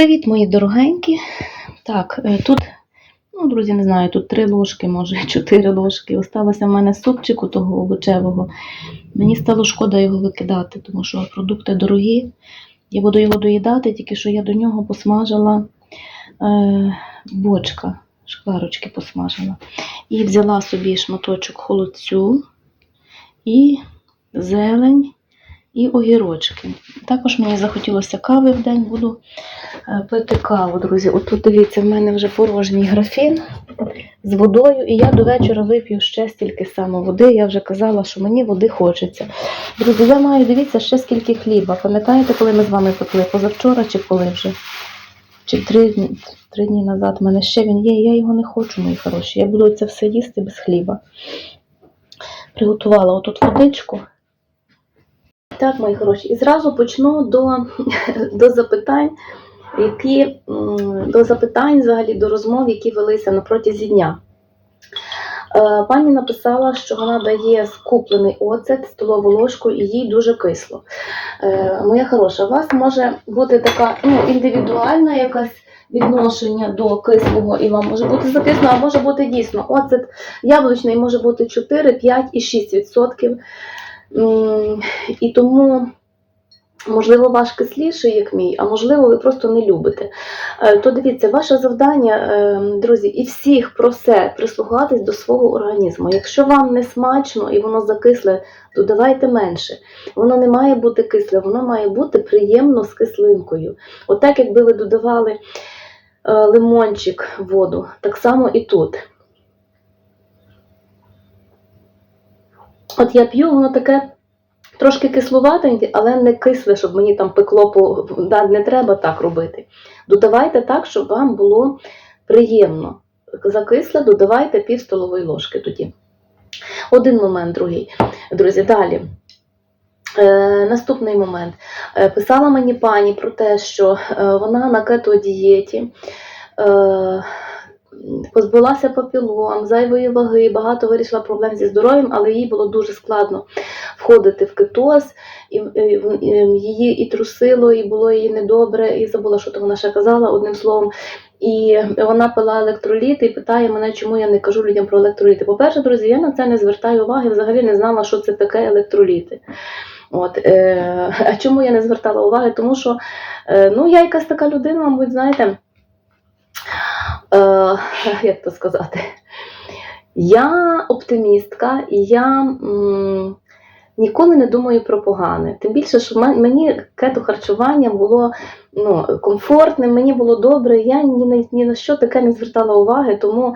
Привіт, мої дорогенькі. Так, е, тут, ну, друзі, не знаю, тут три ложки, може, чотири ложки. Осталося в мене супчику того овочевого. Мені стало шкода його викидати, тому що продукти дорогі. Я буду його доїдати, тільки що я до нього посмажила е, бочка, шкварочки посмажила. І взяла собі шматочок холодцю і зелень і огірочки. Також мені захотілося кави в день, буду е, пити каву, друзі. Отут дивіться, в мене вже порожній графін з водою, і я до вечора вип'ю ще стільки само води. Я вже казала, що мені води хочеться. Друзі, я маю, дивіться, ще скільки хліба. Пам'ятаєте, коли ми з вами пекли? Позавчора чи коли вже? Чи три, дні- три дні назад в мене ще він є, я його не хочу, мої хороші. Я буду це все їсти без хліба. Приготувала отут водичку. Так, мої хороші, і зразу почну до, до запитань, які до запитань, взагалі, до розмов, які велися на протязі дня. Е, Пані написала, що вона дає скуплений оцет, столову ложку, і їй дуже кисло. Е, Моя хороша, у вас може бути така ну, індивідуальна якась відношення до кислого, і вам може бути закисло, а може бути дійсно оцет яблучний може бути 4, 5 і 6 відсотків. М, І тому, можливо, ваш кисліший, як мій, а можливо, ви просто не любите. Е, То дивіться, ваше завдання, е, друзі, і всіх про все прислухатись до свого організму. Якщо вам не смачно і воно закисле, додавайте менше. Воно не має бути кисле, воно має бути приємно з кислинкою. Отак, якби ви додавали е, лимончик воду, так само і тут. От я п'ю, воно таке трошки кислуватеньке, але не кисле, щоб мені там пекло по да, не треба так робити. Додавайте так, щоб вам було приємно. Закисле додавайте пів столової ложки тоді. Один момент, другий. Друзі, далі. Е, наступний момент. Е, писала мені пані про те, що е, вона на кето-дієті. Е, позбулася папілом, зайвої ваги, багато вирішила проблем зі здоров'ям, але їй було дуже складно входити в кетоз, і, її і трусило, і було їй недобре, і забула, що то вона ще казала одним словом. І вона пила електроліти і питає мене, чому я не кажу людям про електроліти. По-перше, друзі, я на це не звертаю уваги, взагалі не знала, що це таке електроліти. От, е, а чому я не звертала уваги? Тому що е, ну, я якась така людина, мабуть, знаєте, е, як то сказати, я оптимістка, і я м, ніколи не думаю про погане. Тим більше, що мені кето харчування було ну, комфортним, мені було добре, я ні на, ні на що таке не звертала уваги, тому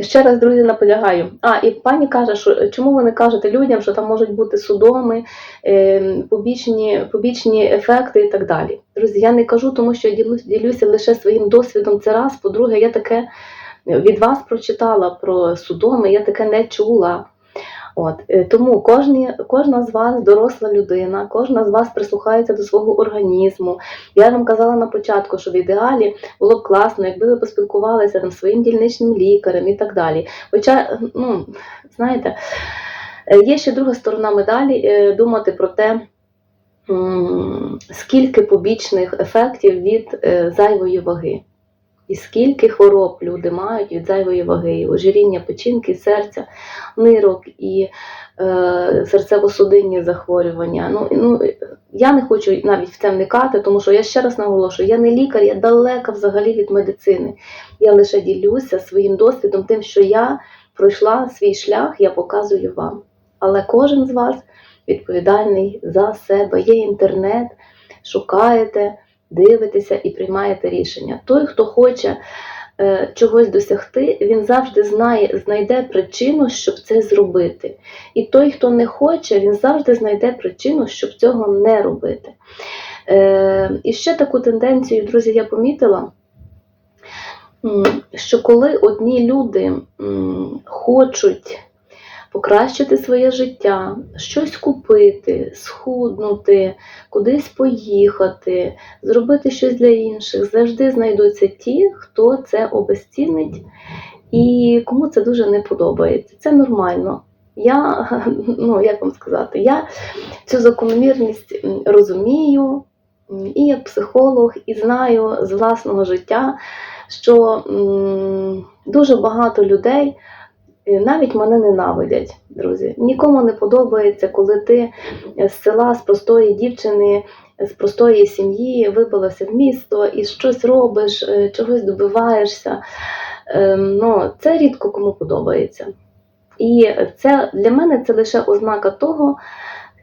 ще раз, друзі, наполягаю. А, і пані каже, що чому ви не кажете людям, що там можуть бути судоми, е, побічні, побічні ефекти і так далі. Друзі, я не кажу, тому що я ділюся лише своїм досвідом. Це раз. По-друге, я таке від вас прочитала про судоми, я таке не чула. От е, тому кожні, кожна з вас доросла людина, кожна з вас прислухається до свого організму. Я вам казала на початку, що в ідеалі було б класно, якби ви поспілкувалися там своїм дільничним лікарем і так далі. Хоча, ну знаєте, е, є ще друга сторона медалі е, думати про те. Скільки побічних ефектів від зайвої ваги, і скільки хвороб люди мають від зайвої ваги, ожиріння печінки, серця, нирок і е, серцево-судинні захворювання. Ну, ну, я не хочу навіть в це вникати, тому що я ще раз наголошую, я не лікар, я далека взагалі від медицини. Я лише ділюся своїм досвідом, тим, що я пройшла свій шлях, я показую вам. Але кожен з вас відповідальний за себе. Є інтернет, шукаєте, дивитеся і приймаєте рішення. Той, хто хоче е, чогось досягти, він завжди знає, знайде причину, щоб це зробити. І той, хто не хоче, він завжди знайде причину, щоб цього не робити. Е, і ще таку тенденцію, друзі, я помітила. Що коли одні люди хочуть покращити своє життя, щось купити, схуднути, кудись поїхати, зробити щось для інших. Завжди знайдуться ті, хто це обезцінить і кому це дуже не подобається. Це нормально. Я, ну як вам сказати, я цю закономірність розумію, і як психолог, і знаю з власного життя, що м, дуже багато людей навіть мене ненавидять, друзі. Нікому не подобається, коли ти з села, з простої дівчини, з простої сім'ї вибилася в місто і щось робиш, е, чогось добиваєшся. Ем, Ну, це рідко кому подобається. І це для мене це лише ознака того,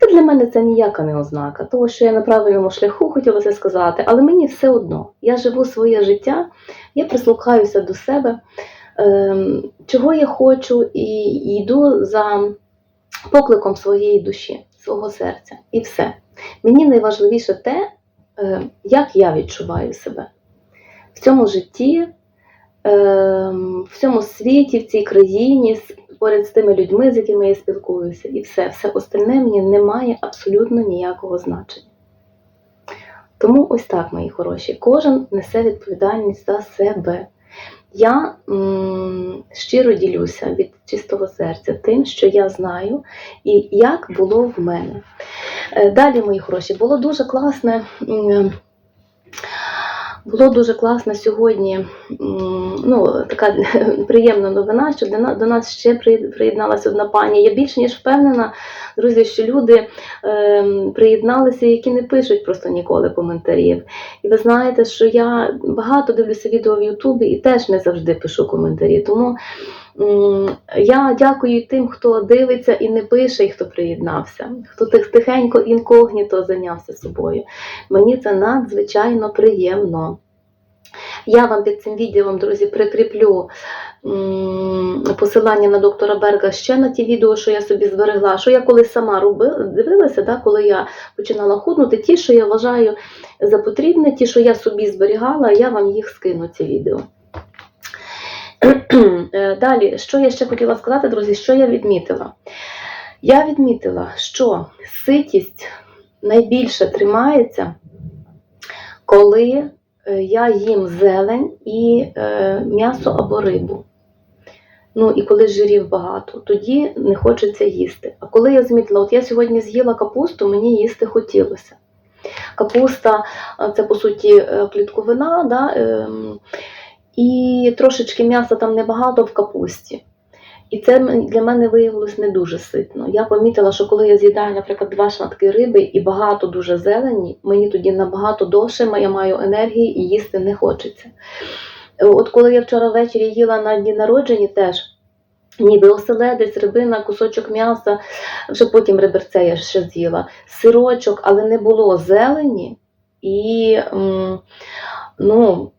та для мене це ніяка не ознака, того, що я на правильному шляху хотілося сказати, але мені все одно. Я живу своє життя, я прислухаюся до себе, чого я хочу, і йду за покликом своєї душі, свого серця. І все. Мені найважливіше те, е, як я відчуваю себе в цьому житті, ем, в цьому світі, в цій країні, поряд з тими людьми, з якими я спілкуюся, і все, все остальне мені не має абсолютно ніякого значення. Тому ось так, мої хороші, кожен несе відповідальність за себе. Я м, щиро ділюся від чистого серця тим, що я знаю, і як було в мене. Е, Далі, мої хороші, було дуже класне. м, Було дуже класно сьогодні. Ну, така приємна новина, що до на- до нас ще приєдналася одна пані. Я більш ніж впевнена, друзі, що люди ем, приєдналися, які не пишуть просто ніколи коментарів. І ви знаєте, що я багато дивлюся відео в Ютубі і теж не завжди пишу коментарі. Тому я дякую тим, хто дивиться і не пише, і хто приєднався, хто тихенько інкогніто зайнявся собою. Мені це надзвичайно приємно. Я вам під цим відео, друзі, прикріплю посилання на доктора Берга ще на ті відео, що я собі зберегла, що я колись сама робила, дивилася, да, коли я починала худнути, ті, що я вважаю за потрібне, ті, що я собі зберігала, я вам їх скину, ці відео. Е, Далі, що я ще хотіла сказати, друзі, що я відмітила? Я відмітила, що ситість найбільше тримається, коли е, я їм зелень і е, м'ясо або рибу. Ну і коли жирів багато, тоді не хочеться їсти. А коли я змітила, от я сьогодні з'їла капусту, мені їсти хотілося. Капуста це по суті клітковина, да, ем, і трошечки м'яса там небагато в капусті. І це для мене виявилось не дуже ситно. Я помітила, що коли я з'їдаю, наприклад, два шматки риби і багато дуже зелені, мені тоді набагато довше я маю енергії і їсти не хочеться. От коли я вчора ввечері їла на дні народження, теж ніби оселедець, рибина, кусочок м'яса, вже потім реберце я ще з'їла, сирочок, але не було зелені. І ну,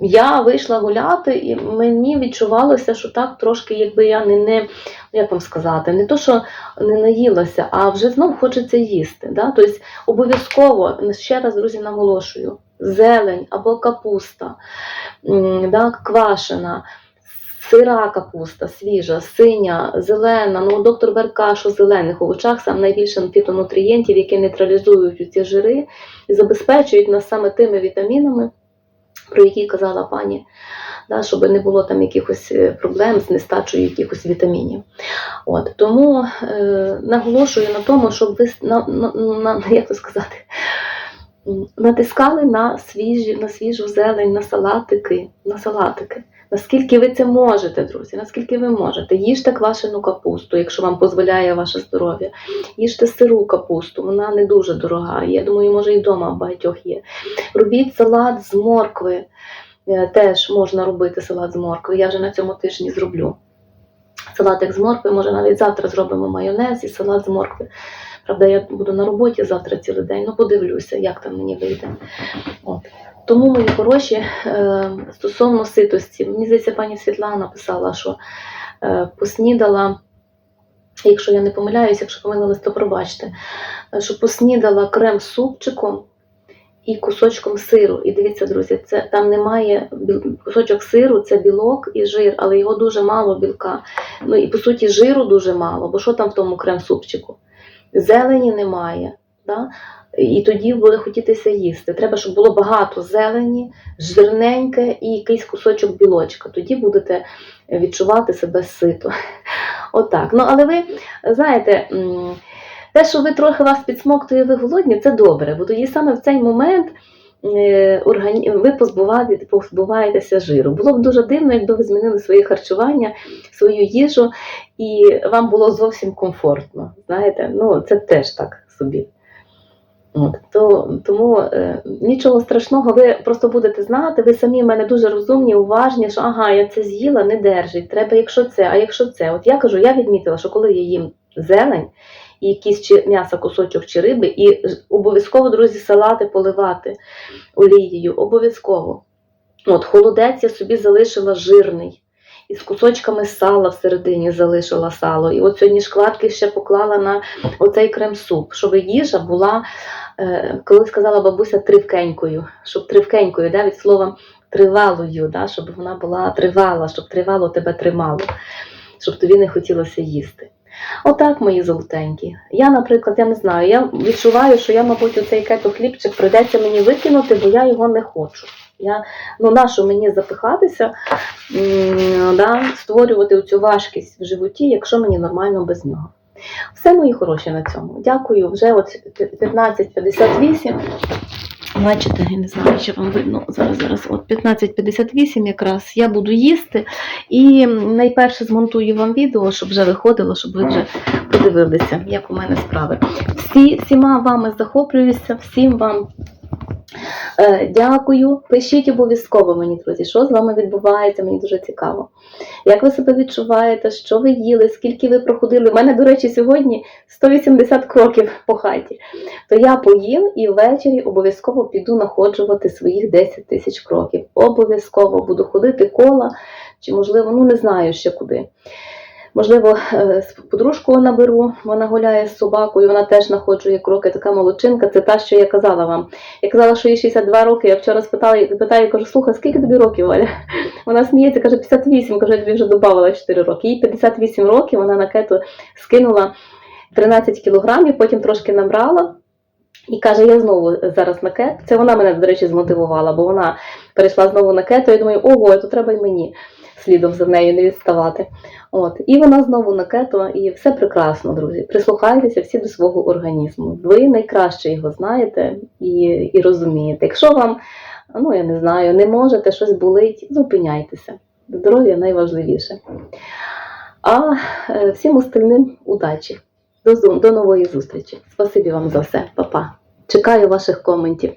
я вийшла гуляти, і мені відчувалося, що так трошки, якби я не, не як вам сказати, не то, що не наїлася, а вже знов хочеться їсти. Да? Тобто обов'язково, ще раз, друзі, наголошую, зелень або капуста, да, квашена, сира капуста, свіжа, синя, зелена. Ну, доктор Берг каже, що зелених овочах сам найбільше фітонутрієнтів, які нейтралізують ці жири і забезпечують нас саме тими вітамінами, про які казала пані, да, щоб не було там якихось е, проблем з нестачею якихось вітамінів. От, тому е, наголошую на тому, щоб ви на, на, на, як то сказати, натискали на, свіжі, на свіжу зелень, на салатики, на салатики. Наскільки ви це можете, друзі, наскільки ви можете. Їжте квашену капусту, якщо вам дозволяє ваше здоров'я. Їжте сиру капусту, вона не дуже дорога. Я думаю, може і вдома багатьох є. Робіть салат з моркви. Е, Теж можна робити салат з моркви. Я вже на цьому тижні зроблю. Салатик з моркви, може навіть завтра зробимо майонез і салат з моркви. Правда, я буду на роботі завтра цілий день, ну подивлюся, як там мені вийде. От. Тому, мої хороші, е, стосовно ситості, мені здається, пані Світлана писала, що е, поснідала, якщо я не помиляюсь, якщо помилилась, то пробачте, що поснідала крем супчиком і кусочком сиру. І дивіться, друзі, це там немає кусочок сиру, це білок і жир, але його дуже мало білка. Ну і по суті жиру дуже мало, бо що там в тому крем-супчику? Зелені немає. Да? І тоді буде хотітися їсти. Треба, щоб було багато зелені, жирненьке і якийсь кусочок білочка. Тоді будете відчувати себе сито. Отак. Ну, але ви знаєте, те, що ви трохи вас підсмоктує, ви голодні, це добре, бо тоді саме в цей момент. Ви позбуваєте, позбуваєтеся жиру. Було б дуже дивно, якби ви змінили своє харчування, свою їжу, і вам було зовсім комфортно. Знаєте, ну це теж так собі. От, то, тому е, нічого страшного, ви просто будете знати, ви самі в мене дуже розумні, уважні, що ага, я це з'їла, не держить. Треба, якщо це, а якщо це. От я кажу, я відмітила, що коли я їм зелень якісь чи м'ясо, кусочок чи риби, і обов'язково, друзі, салати поливати олією, обов'язково. От, холодець я собі залишила жирний. І з кусочками сала всередині залишила сало. І от сьогодні шкварки ще поклала на оцей крем-суп, щоб їжа була, е, коли сказала бабуся, тривкенькою, щоб тривкенькою, да, від слова тривалою, да, щоб вона була тривала, щоб тривало тебе тримало, щоб тобі не хотілося їсти. Отак, мої золотенькі. Я, наприклад, я не знаю, я відчуваю, що я, мабуть, оцей кето хлібчик прийдеться мені викинути, бо я його не хочу. Я, ну, нащо мені запихатися, да, створювати цю важкість в животі, якщо мені нормально без нього. Все, мої хороші на цьому. Дякую. Вже от 15.58. Бачите, я не знаю, чи вам видно зараз, зараз, от 15.58 якраз я буду їсти. І найперше змонтую вам відео, щоб вже виходило, щоб ви вже подивилися, як у мене справи. Всі, всіма вами захоплююся, всім вам дякую. Пишіть обов'язково мені, друзі, що з вами відбувається, мені дуже цікаво. Як ви себе відчуваєте, що ви їли, скільки ви проходили? У мене, до речі, сьогодні 180 кроків по хаті. То я поїм і ввечері обов'язково піду находжувати своїх 10 тисяч кроків. Обов'язково буду ходити кола, чи, можливо, ну не знаю ще куди. Можливо, е, з подружкою наберу, вона гуляє з собакою, вона теж находжує кроки, така молодчинка. Це та, що я казала вам. Я казала, що їй 62 роки. Я вчора спитала, питаю, кажу, слухай, скільки тобі років, Валя? Вона сміється, каже, 58, кажу, я тобі вже додавала 4 роки. Їй 58 років, вона на кету скинула 13 кілограмів, потім трошки набрала. І каже, я знову зараз на кет. Це вона мене, до речі, змотивувала, бо вона перейшла знову на кету. Я думаю, ого, то треба й мені слідом за нею не відставати. От. І вона знову на кето, і все прекрасно, друзі. Прислухайтеся всі до свого організму. Ви найкраще його знаєте і, і розумієте. Якщо вам, ну я не знаю, не можете, щось болить, зупиняйтеся. Здоров'я найважливіше. А е, всім остальним удачі. До, до нової зустрічі. Спасибі вам за все, Па-па. Чекаю ваших коментів.